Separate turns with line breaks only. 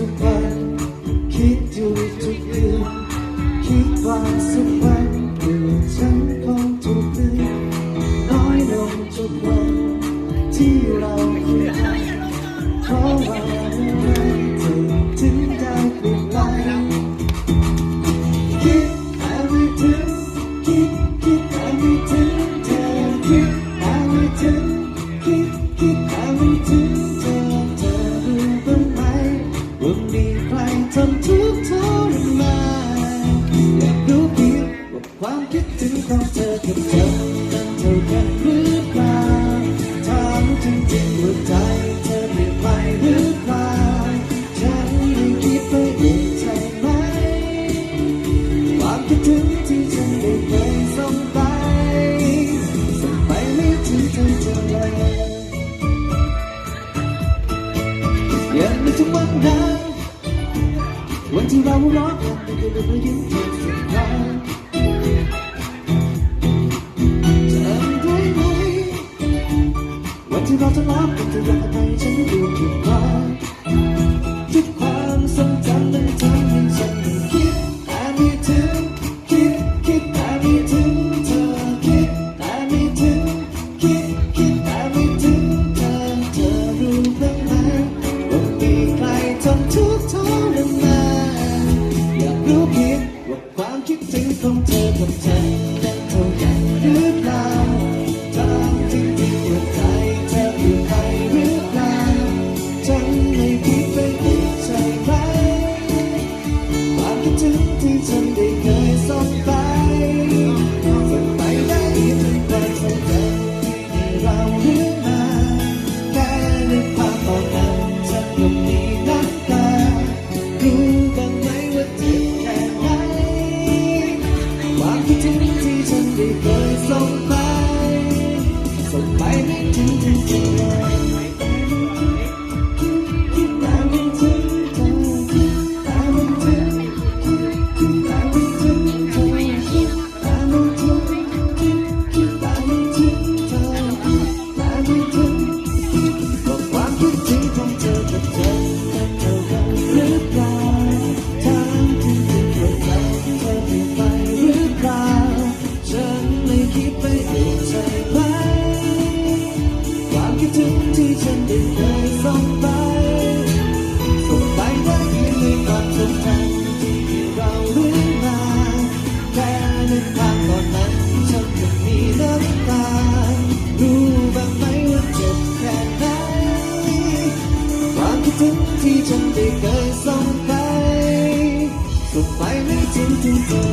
ทุ ว่ามีใครทำทุกข์ทรมานอยากรู้เพียงว่าความคิดถึงของเธอกับเธอนั้นเท่ากันหรือเปล่าถามจริงๆว่าใจเธอเปลี่ยนไปหรือเปล่าฉันไม่คิดไปเองใช่ไหมความคิดถึงที่ฉันได้เคยส่งไปส่งไปไม่ถึงเธอจะเลยยังไม่ถึงวันนั้น วันที่เราร้องกันด้วยด้วยด้วยยิ้มเธอสักครั้งจำได้ไหมวันที่เราทะเลาะกันเธออยากให้ฉันดูทุก คิดถึงของเธอกับฉัน คิดถึงที่ฉันได้เคยส่งไปส่งไปได้เพียงในความทรงจำที่เราเรื่อยมาแค่ในภาพตอนนั้นฉันยังมีน้ำตารู้บ้างไหมว่าเจ็บแค่ไหนความคิดถึงที่ฉันได้เคยส่งไปส่งไปไม่ถึงถึงเธอ